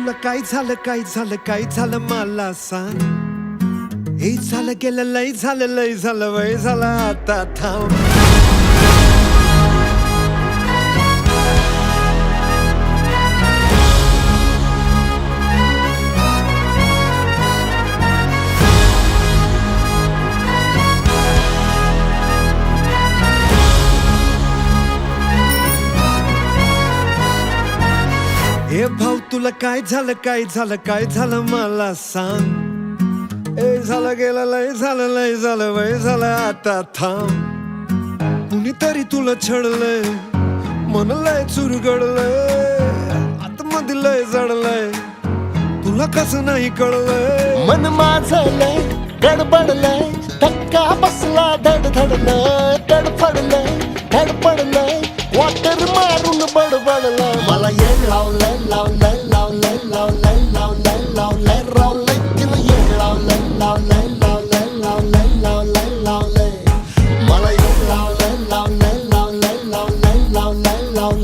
तुला काय झालं काय झालं काय झालं मला सांग. हे झालं गेलं लय झालं लय झालं वय झालं आता थांब. तुला काय झालं काय झालं काय झालं मला सांग. ए झालं गेलं लय झालं लय झालं वय झालं आता थांब. कुणीतरी तुला छळलंय मन लय चुरगडलंय आतमध्ये लय जडलंय. तुला कसं नाही कळलंय? मन माझलंय गडबडलंय धक्का बसला धड धडलंय तडफडलंय धडपडलंय वाटर मारून बडबडलंय. मला येड लावलंय लावलंय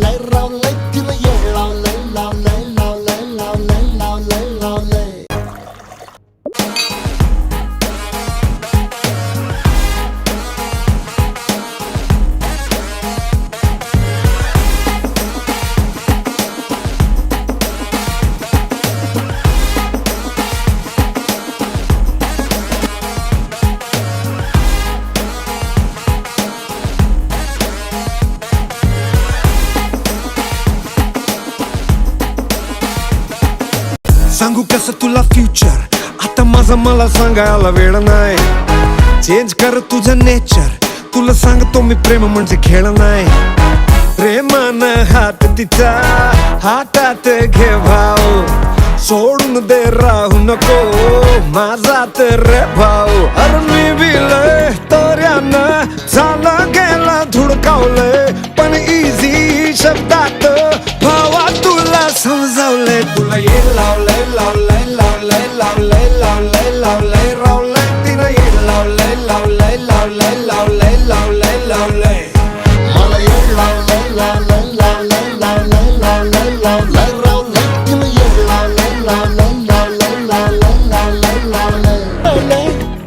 lấy rong सांगू कसं तुला फ्युचर आता माझा मला सांगायला वेळ नाही. चेंज कर तुझं नेचर तुला सांगतो मी प्रेम म्हणजे खेळ नाही. प्रेमान हात तिचा हातात घे भाऊ सोडून दे राहू नको. माझा तर भाऊ. अरे मी बी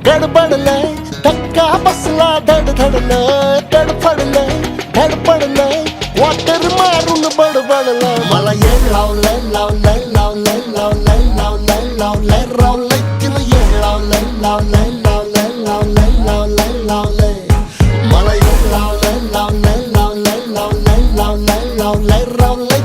గడబడలే తక్కా బస్సులా దడ దడలే గడపడలే గడపడలే వాటర్ మారును బడబడలే మల ఏళ్ళవులే లవ్లే లవ్లే లవ్లే లవ్లే లవ్లే రవ్లెక్కిన ఏళ్ళవులే లవ్లే ไหลเราไหล